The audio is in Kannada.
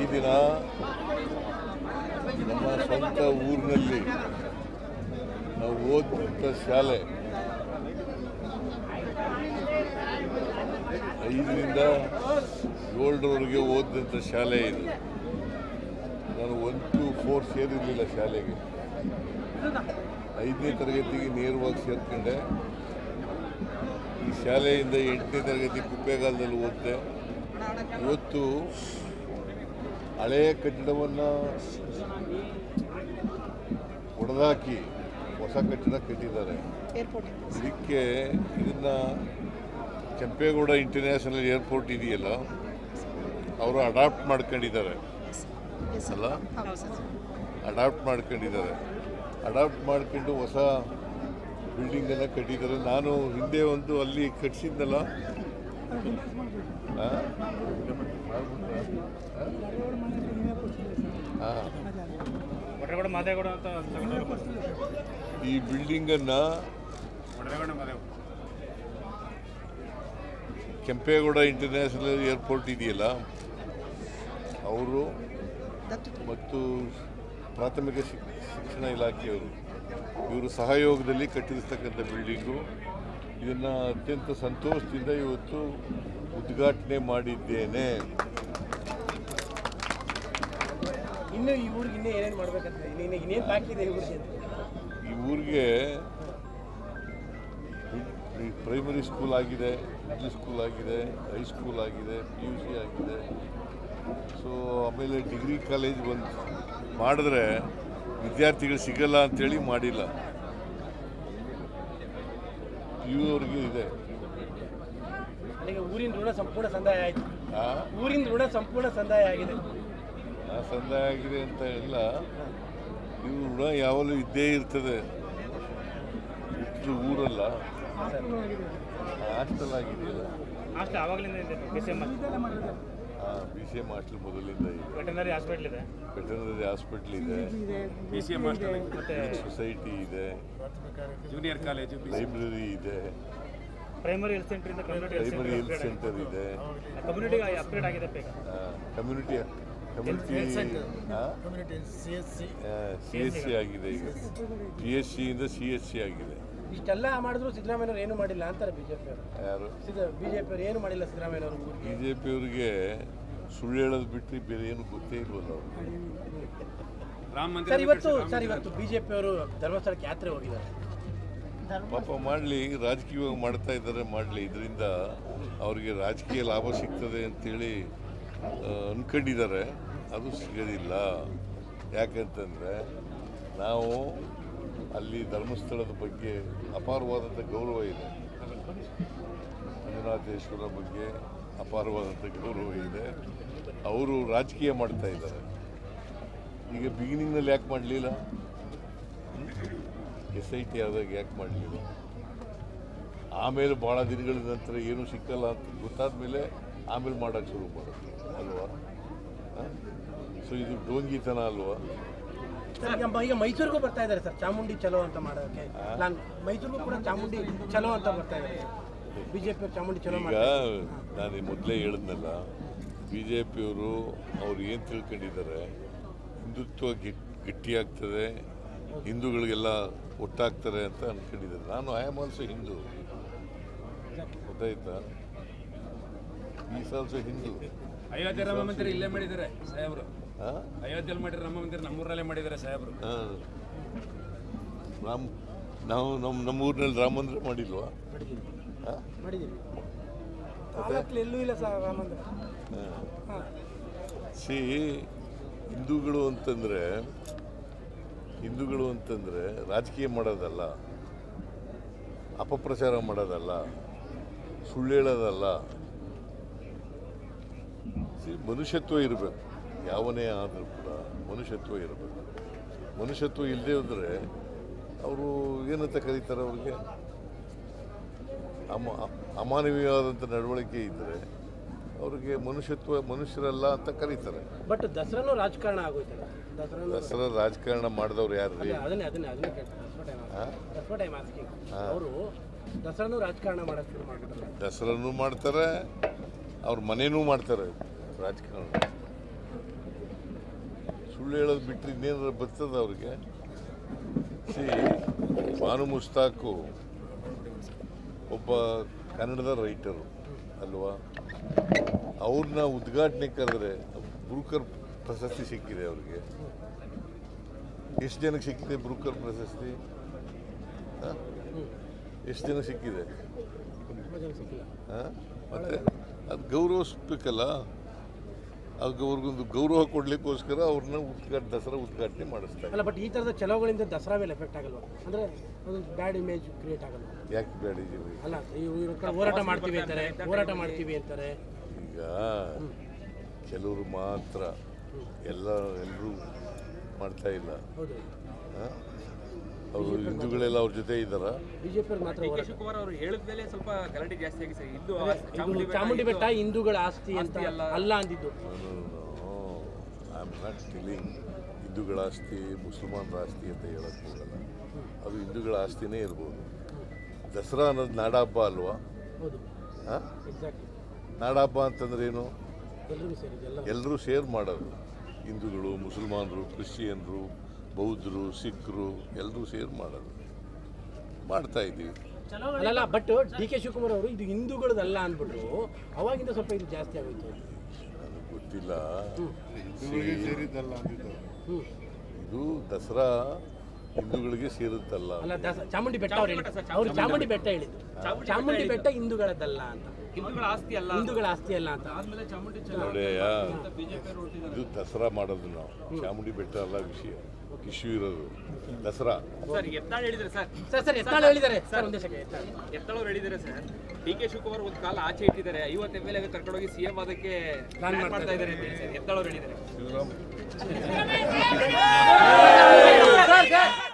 ಈ ದಿನ ನಮ್ಮ ಸ್ವಂತ ಊರಿನಲ್ಲಿ ನಾವು ಓದಿದಂಥ ಶಾಲೆ ಐದರಿಂದ ಏಳರವರೆಗೆ ಓದಿದಂಥ ಶಾಲೆ ಇದು. ನಾನು ಒನ್ ಟು ಫೋರ್ ಸೇರಿರಲಿಲ್ಲ ಶಾಲೆಗೆ. ಐದನೇ ತರಗತಿಗೆ ನೇರವಾಗಿ ಸೇರ್ಕೊಂಡೆ. ಈ ಶಾಲೆಯಿಂದ ಎಂಟನೇ ತರಗತಿ ಕುಪ್ಪೇಗಾಲದಲ್ಲಿ ಓದಿದೆ. ಇವತ್ತು ಹಳೆಯ ಕಟ್ಟಡವನ್ನು ಹೊಡೆದಾಕಿ ಹೊಸ ಕಟ್ಟಡ ಕಟ್ಟಿದ್ದಾರೆ. ಇದಕ್ಕೆ ಇದನ್ನು ಕೆಂಪೇಗೌಡ ಇಂಟರ್ನ್ಯಾಷನಲ್ ಏರ್ಪೋರ್ಟ್ ಇದೆಯಲ್ಲ ಅವರು ಅಡಾಪ್ಟ್ ಮಾಡ್ಕೊಂಡಿದ್ದಾರೆ. ಅಲ್ಲ? ಅಡಾಪ್ಟ್ ಮಾಡ್ಕೊಂಡಿದ್ದಾರೆ. ಅಡಾಪ್ಟ್ ಮಾಡ್ಕೊಂಡು ಹೊಸ ಬಿಲ್ಡಿಂಗನ್ನು ಕಟ್ಟಿದ್ದಾರೆ. ನಾನು ಹಿಂದೆ ಒಂದು ಅಲ್ಲಿ ಕಟ್ಸಿದ್ನಲ್ಲ? ಈ ಬಿಲ್ಡಿಂಗನ್ನು ಅನ್ನು ಕೆಂಪೇಗೌಡ ಇಂಟರ್ನ್ಯಾಷನಲ್ ಏರ್ಪೋರ್ಟ್ ಇದೆಯಲ್ಲ? ಅವರು ಮತ್ತು ಪ್ರಾಥಮಿಕ ಶಿಕ್- ಶಿಕ್ಷಣ ಇಲಾಖೆಯವರು. ಇವರು ಸಹಯೋಗದಲ್ಲಿ ಕಟ್ಟಿರ್ತಕ್ಕಂಥ ಬಿಲ್ಡಿಂಗು. ಇದನ್ನು ಅತ್ಯಂತ ಸಂತೋಷದಿಂದ ಇವತ್ತು ಉದ್ಘಾಟನೆ ಮಾಡಿದ್ದೇನೆ. ಇನ್ನು ಈ ಊರಿಗೆ ಇನ್ನೂ ಏನೇನು ಮಾಡ್ಬೇಕಂತ ಇನ್ನೇನು ಇನ್ನೇನು ಬಾಕಿ ಇದೆ ಈ ಊರಿಗೆ? ಪ್ರೈಮರಿ ಸ್ಕೂಲ್ ಆಗಿದೆ ಮಿಡ್ಲ್ ಸ್ಕೂಲ್ ಆಗಿದೆ ಹೈಸ್ಕೂಲ್ ಆಗಿದೆ ಪಿ ಯು ಸಿ ಆಗಿದೆ. ಸೊ ಆಮೇಲೆ ಡಿಗ್ರಿ ಕಾಲೇಜ್ ಬಂದು ಮಾಡಿದ್ರೆ ವಿದ್ಯಾರ್ಥಿಗಳು ಸಿಗಲ್ಲ ಅಂತೇಳಿ ಮಾಡಿಲ್ಲ. ಪಿ ಯು ಅವ್ರಿಗೂ ಇದೆ. ಈಗ ಊರಿನ ಋಣ ಸಂಪೂರ್ಣ ಸಂದಾಯ ಆಯ್ತು. ಊರಿನ ಋಣ ಸಂಪೂರ್ಣ ಸಂದಾಯ ಆಗಿದೆ. ಆ ಸಂದಾಯ ಆಗಿದೆ ಅಂತ ಇಲ್ಲ. ನೀವು ಋಣ ಯಾವಾಗಲೂ ಇದ್ದೇ ಇರ್ತದೆ. ಹುಟ್ಟಿದ ಊರಲ್ಲ. ಹಾಸ್ಟೆಲ್ ಆಗಿದೆಯಲ್ಲ. ಹಾಸ್ಟೆಲ್ ಆವಾಗಲಿಂದ ಇದೆ B C M B C M hostel ಮೊದಲಿಂದ ಇದೆ. ವೆಟನರಿ ಹಾಸ್ಪಿಟ್ಲ್ ಇದೆ. ವೆಟನರಿ ಹಾಸ್ಪಿಟ್ಲ್ ಇದೆ. B C M hostel. ಮತ್ತೆ ಸೊಸೈಟಿ ಇದೆ. ಜೂನಿಯರ್ ಕಾಲೇಜು ಲೈಬ್ರರಿ ಇದೆ. ಪ್ರೈಮರಿ ಹೆಲ್ತ್ ಸೆಂಟರ್ ಇಂದ community health primary health centre ಇದೆ. ಕಮ್ಯುನಿಟಿ ಅಪ್ಗ್ರೇಡ್ ಆಗಿದೆ ಬೇಗ. Community community C S C ಆಗಿದೆ ಈಗ. ಪಿ ಎಸ್ ಸಿಯಿಂದ ಸಿ ಎಸ್ ಸಿ ಆಗಿದೆ. ಇಷ್ಟೆಲ್ಲ ಮಾಡಿದ್ರು ಸಿದ್ದರಾಮಯ್ಯವ್ರು ಏನು ಮಾಡಿಲ್ಲ ಅಂತಾರೆ ಬಿಜೆಪಿ ಅವರು. ಯಾರು? ಬಿಜೆಪಿ ಅವರು ಏನು ಮಾಡಿಲ್ಲ ಸಿದ್ದರಾಮಯ್ಯವ್ರು ಬಿಜೆಪಿ ಅವರಿಗೆ ಸುಳ್ಳು ಹೇಳೋದು ಬಿಟ್ಟರೆ ಬೇರೆ ಏನು ಗೊತ್ತೇ ಇಲ್ವಲ್ಲ ಅವರು. ರಾಮ ಸರ್ ಇವತ್ತು ಸರ್ ಇವತ್ತು ಬಿಜೆಪಿ ಅವರು ಧರ್ಮಸ್ಥಳಕ್ಕೆ ಯಾತ್ರೆ ಹೋಗಿದ್ದಾರೆ. ಪಾಪ ಮಾಡಲಿ, ರಾಜಕೀಯವಾಗಿ ಮಾಡ್ತಾ ಇದ್ದಾರೆ, ಮಾಡಲಿ. ಇದರಿಂದ ಅವರಿಗೆ ರಾಜಕೀಯ ಲಾಭ ಸಿಗ್ತದೆ ಅಂತೇಳಿ ಅಂದ್ಕೊಂಡಿದ್ದಾರೆ ಅದು ಸಿಗೋದಿಲ್ಲ. ಯಾಕಂತಂದರೆ ನಾವು ಅಲ್ಲಿ ಧರ್ಮಸ್ಥಳದ ಬಗ್ಗೆ ಅಪಾರವಾದಂಥ ಗೌರವ ಇದೆ. ಮಂಜುನಾಥೇಶ್ವರ ಬಗ್ಗೆ ಅಪಾರವಾದಂಥ ಗೌರವ ಇದೆ. ಅವರು ರಾಜಕೀಯ ಮಾಡ್ತಾ ಇದ್ದಾರೆ. ಈಗ ಬಿಗಿನಿಂಗ್ನಲ್ಲಿ ಯಾಕೆ ಮಾಡಲಿಲ್ಲ? ಎಸ್ ಐ ಟಿ ಆದಾಗ ಯಾಕೆ ಮಾಡಲಿಲ್ಲ? ಆಮೇಲೆ ಭಾಳ ದಿನಗಳ ನಂತರ ಏನೂ ಸಿಕ್ಕಲ್ಲ ಅಂತ ಗೊತ್ತಾದ ಮೇಲೆ ಆಮೇಲೆ ಮಾಡೋಕ್ಕೆ ಶುರು ಮಾಡೋದು ಅಲ್ವಾ? ಸೊ ಇದು ಡೋಂಗಿತನ ಅಲ್ವಾ? ಸರ್ ಈಗ ಮೈಸೂರಿಗೂ ಬರ್ತಾ ಇದ್ದಾರೆ ಸರ್. ಚಾಮುಂಡಿ ಚಲೋ ಅಂತ ಮಾಡೋಕ್ಕೆ ನಾನು ಮೈಸೂರಿಗೂ ಕೂಡ ಚಾಮುಂಡಿ ಚಲೋ ಅಂತ ಬರ್ತಾ ಇದ್ದಾರೆ. ಬಿಜೆಪಿ ಚಾಮುಂಡಿ ಚಲೋ ಈಗ ನಾನು ಮೊದಲೇ ಹೇಳಿದ್ನಲ್ಲ ಬಿ ಜೆ ಪಿಯವರು ಅವ್ರು ಏನು ತಿಳ್ಕೊಂಡಿದ್ದಾರೆ? ಹಿಂದುತ್ವ ಗಿಟ್ ಗಟ್ಟಿಯಾಗ್ತದೆ ಹಿಂದೂಗಳಿಗೆಲ್ಲ ಒಟ್ಟಾಗ್ತಾರೆ ಅಂತ ಅಂದ್ಕೊಂಡಿದ್ದಾರೆ ನಾನು ಐ ಆಮ್ ಆಲ್ಸೋ ಹಿಂದೂ ಗೊತ್ತಾಯ್ತಾ? ಈಸ್ ಆಲ್ಸೋ ಹಿಂದೂ ಅಯೋಧ್ಯೆ ರಾಮ ಮಂದಿರ ಇಲ್ಲೇ ಮಾಡಿದ್ದಾರೆ ಸಾಹೇಬ್ರು. ಹಾಂ ಅಯೋಧ್ಯೆಯಲ್ಲಿ ಮಾಡಿದ್ರೆ ರಾಮ ಮಂದಿರ ನಮ್ಮೂರಲ್ಲೇ ಮಾಡಿದ್ದಾರೆ ಸಾಹೇಬ್ರು. ಹಾಂ. ರಾಮ್ ನಾವು ನಮ್ಮ ನಮ್ಮ ಊರಿನಲ್ಲಿ ರಾಮ ಮಂದಿರ ಮಾಡಿಲ್ವಾ? ಎಲ್ಲೂ ಇಲ್ಲ ಸರ್ ರಾಮ ಮಂದಿರ. ಹಾಂ. ಸಿ ಹಿಂದೂಗಳು ಅಂತಂದರೆ ಹಿಂದೂಗಳು ಅಂತಂದರೆ ರಾಜಕೀಯ ಮಾಡೋದಲ್ಲ, ಅಪಪ್ರಚಾರ ಮಾಡೋದಲ್ಲ, ಸುಳ್ಳು ಹೇಳೋದಲ್ಲ. ಮನುಷ್ಯತ್ವ ಇರಬೇಕು. ಯಾವನೇ ಆದರೂ ಕೂಡ ಮನುಷ್ಯತ್ವ ಇರಬೇಕು. ಮನುಷ್ಯತ್ವ ಇಲ್ಲದೆ ಹೋದರೆ ಅವರು ಏನಂತ ಕರೀತಾರೆ ಅವ್ರಿಗೆ? ಅಮ, ಅಮಾನವೀಯವಾದಂಥ ನಡವಳಿಕೆ ಇದ್ದರೆ ಅವ್ರಿಗೆ ಮನುಷ್ಯತ್ವ ಮನುಷ್ಯರಲ್ಲ ಅಂತ ಕರೀತಾರೆ. ಬಟ್ ದಸರಾನು ರಾಜಕಾರಣ ಆಗೋಯ್ತಲ್ಲ. ದಸರಾನು ದಸರಾ ರಾಜಕಾರಣ ಮಾಡಿದವ್ರು ಯಾರು ರೀ? ದಸರಾನು ಮಾಡ್ತಾರೆ ಅವ್ರ ಮನೇನೂ ಮಾಡ್ತಾರೆ ರಾಜಕಾರಣ. ಸುಳ್ಳು ಹೇಳೋದು ಬಿಟ್ಟರೆ ಇನ್ನೇನಾದ್ರು ಬರ್ತದ ಅವ್ರಿಗೆ? ಸಿ ಭಾನು ಮುಸ್ತಾಕು ಒಬ್ಬ ಕನ್ನಡದ ರೈಟರು ಅಲ್ವಾ? ಅವ್ರನ್ನ ಉದ್ಘಾಟನೆ ಕರೆದ್ರೆ ಬ್ರೂಕರ್ ಪ್ರಶಸ್ತಿ ಸಿಕ್ಕಿದೆ ಅವ್ರಿಗೆ. ಎಷ್ಟು ಜನಕ್ಕೆ ಸಿಕ್ಕಿದೆ ಬ್ರೂಕರ್ ಪ್ರಶಸ್ತಿ? ಹ? ಎಷ್ಟು ಜನ ಸಿಕ್ಕಿದೆ? ಹ? ಮತ್ತೆ ಅದು ಗೌರವಿಸ್ಬೇಕಲ್ಲ? ಅದು ಅವ್ರಿಗೊಂದು ಗೌರವ ಕೊಡ್ಲಿಕ್ಕೋಸ್ಕರ ಅವ್ರನ್ನ ಉದ್ಘಾಟನೆ ದಸರಾ ಉದ್ಘಾಟನೆ ಮಾಡಿಸ್ತಾರೆ. ಅಲ್ಲ ಬಟ್ ಈ ಥರದ ಚಲೋಗಳಿಂದ ದಸರಾ ಮೇಲೆ ಎಫೆಕ್ಟ್ ಆಗಲ್ವಾ? ಅಂದರೆ ಒಂದು ಬ್ಯಾಡ್ ಇಮೇಜ್ ಕ್ರಿಯೇಟ್ ಆಗಲ್ವಾ? ಯಾಕೆ ಬೇಡ ಇದೀವಿ ಅಲ್ಲ ಇವ್ರ ಹೋರಾಟ ಮಾಡ್ತೀವಿ ಅಂತಾರೆ ಹೋರಾಟ ಮಾಡ್ತೀವಿ ಅಂತಾರೆ. ಈಗ ಕೆಲವರು ಮಾತ್ರ ಎಲ್ಲ ಎಲ್ಲರೂ ಮಾಡ್ತಾ ಇಲ್ಲ. ಹೌದು. ಅವರು ಹಿಂದೂಗಳೆಲ್ಲ ಅವ್ರ ಜೊತೆ ಇದ್ದಾರೆ? ಶಿವಕುಮಾರ್ ಅವರು ಹೇಳಿದ ಮೇಲೆ ಸ್ವಲ್ಪ ಗಲಾಟೆ ಜಾಸ್ತಿ ಆಗಿದೆ ಸರ್. ಇದ್ದು ಇದು ಚಾಮುಂಡಿ ಬೆಟ್ಟ ಹಿಂದೂಗಳ ಆಸ್ತಿ ಅಂತ ಅಲ್ಲ ಅಂದಿದ್ದು. ಐ ಆಮ್ ನಾಟ್ ಟೆಲಿಂಗ್ ಹಿಂದೂಗಳ ಆಸ್ತಿ ಮುಸಲ್ಮಾನರ ಆಸ್ತಿ ಅಂತ ಹೇಳಕ್ ಹೋಗಲ್ಲ. ಅದು ಹಿಂದೂಗಳ ಆಸ್ತಿನೇ ಇರ್ಬೋದು. ದಸರಾ ಅನ್ನೋದು ನಾಡಹಬ್ಬ ಅಲ್ವಾ? ಹೌದು. ಹಾಂ? ಎಕ್ಸಾಕ್ಟ್ಲಿ ನಾಡಹಬ್ಬ ಅಂತಂದ್ರೆ ಏನು? ಎಲ್ಲರೂ ಶೇರ್ ಮಾಡೋರು. ಹಿಂದೂಗಳು ಮುಸಲ್ಮಾನರು ಕ್ರಿಶ್ಚಿಯನ್ರು ಬೌದ್ಧರು ಸಿಖ್ರು ಎಲ್ಲರೂ ಶೇರ್ ಮಾಡೋರು. ಮಾಡ್ತಾ ಇದ್ದೀವಿ. ಅಲ್ಲಲ್ಲ ಬಟ್ ಡಿ ಕೆ ಶಿವಕುಮಾರ್ ಅವರು ಇದು ಹಿಂದೂಗಳದಲ್ಲ ಅಂದ್ಬಿಟ್ರು ಅವಾಗಿಂದ ಸ್ವಲ್ಪ ಇದು ಜಾಸ್ತಿ ಆಗೋಯ್ತು. ನನಗೆ ಗೊತ್ತಿಲ್ಲ. ಇದು ದಸರಾ ಹಿಂದೂಗಳಿಗೆ ಸೇರುತ್ತಲ್ಲ ಅಲ್ಲ ದಸ ಚಾಮುಂಡಿ ಬೆಟ್ಟ ಅವ್ರು ಹೇಳಿದ್ರು. ಅವ್ರು ಚಾಮುಂಡಿ ಬೆಟ್ಟ. ಹೇಳಿದ್ರು. ಚಾಮುಂಡಿ ಬೆಟ್ಟ ಹಿಂದೂಗಳದ್ದಲ್ಲ ಅಂತ. ಹಿಂದೂಗಳ ಆಸ್ತಿ ಅಲ್ಲ. ಹಿಂದೂಗಳ ಆಸ್ತಿ ಅಲ್ಲ ಅಂತ. ಆದ್ಮೇಲೆ ನೋಡೆಯ ಇದು ದಸರಾ ಮಾಡೋದು ನಾವು. ಚಾಮುಂಡಿ ಬೆಟ್ಟ ಅಲ್ಲ ವಿಷಯ. ಇಶ್ಯೂ ಇರೋದು. ದಸರಾ. ಸರ್ ಎತ್ತಾಳ ಹೇಳಿದ್ರೆ ಸರ್. ಸರ್ ಸರ್ ಎತ್ತಾಳು ಹೇಳಿದ್ದಾರೆ. ಸರ್ ಒಂದೇ ಸೆಕೆಂಡ್ ಎತ್ತಾಳು ಎತ್ತಾಳ್ ಅವ್ರು ಹೇಳಿದ್ದಾರೆ ಸರ್. ಡಿ ಕೆ ಶಿವಕುಮಾರ್ ಒಂದು ಕಾಲ ಆಚೆ ಇಟ್ಟಿದ್ದಾರೆ. ಐವತ್ತು ಎಂ ಎಲ್ ಕರ್ಕೊಂಡೋಗಿ ಸಿ ಎಂ ಅದಕ್ಕೆ ಪ್ಲಾನ್ ಮಾಡ್ತಾ ಇದ್ದಾರೆ. ಅಂತ ಹೇಳಿ ಸರ್. ಎತ್ತಾಳ್ ಅವ್ರು ಹೇಳಿದ್ದಾರೆ. ಶಿವರಾಮ್. Haydi!